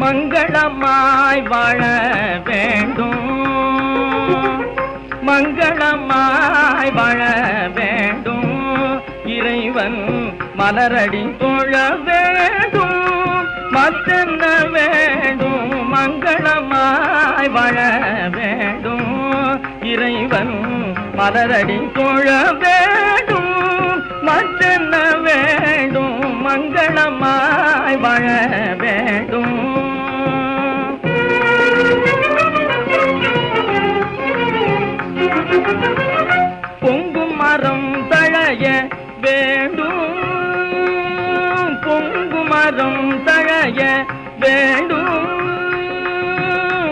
மங்களமாய் வாழ வேண்டும். மங்களமாய் வாழ வேண்டும். இறைவன் மலரடி தொழ வேண்டும். மத்தென்ன வேண்டும்? மங்களமாய் வாழ வேண்டும். இறைவன் மலரடி தொழ வேண்டும். மத்தென்ன வேண்டும்? மங்களமாய் வாழ வேண்டும். பொங்கும் தழைய வேண்டும்.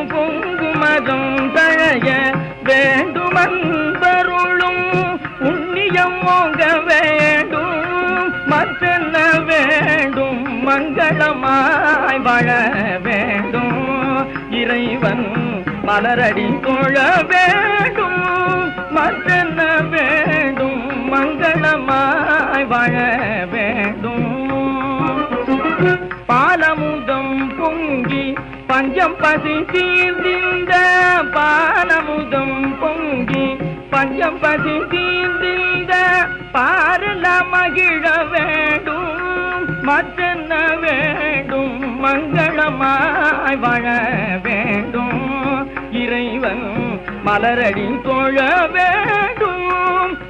பொங்கும் தழைய வேண்டும் அன்பருளும் புண்ணியம் ஓங்க வேண்டும். மற்றென்ன வேண்டும்? மங்களமாய் வாழ வேண்டும். இறைவன் மலரடி தொழ வேண்டும். மற்றென்ன வேண்டும்? மங்களமாய் வாழ வேண்டும். பொங்கி பஞ்சம் பசி தீர்ந்திந்த பாலமுதம் பொங்கி பஞ்சம் பசி தீர்ந்திந்த பாரல மகிழ வேண்டும் மற்றென்ன வேண்டும் மங்களமாய் வாழ வேண்டும் இறைவன் மலரடி தோழ வேண்டும்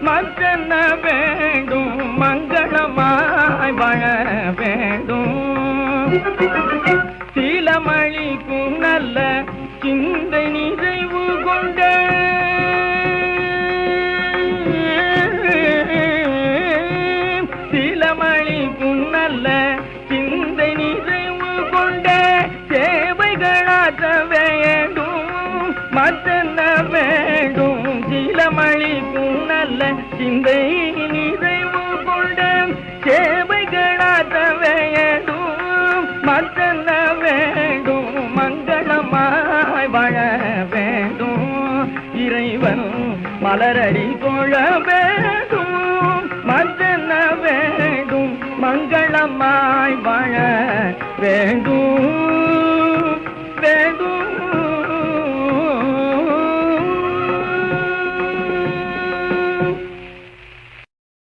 மற்றென்ன வேண்டும் மங்களமாய் வாழ வேண்டும் Thank you. நல்ல சிந்தை நிறைவு கொண்ட சேவைகளாற்ற வேண்டும் மற்றென்ன வேண்டும்? மங்களமாய் வாழ வேண்டும். இறைவன் மலரடி தொழ வேண்டும். மற்றென்ன வேண்டும்? மங்களமாய் வாழ வேண்டும்.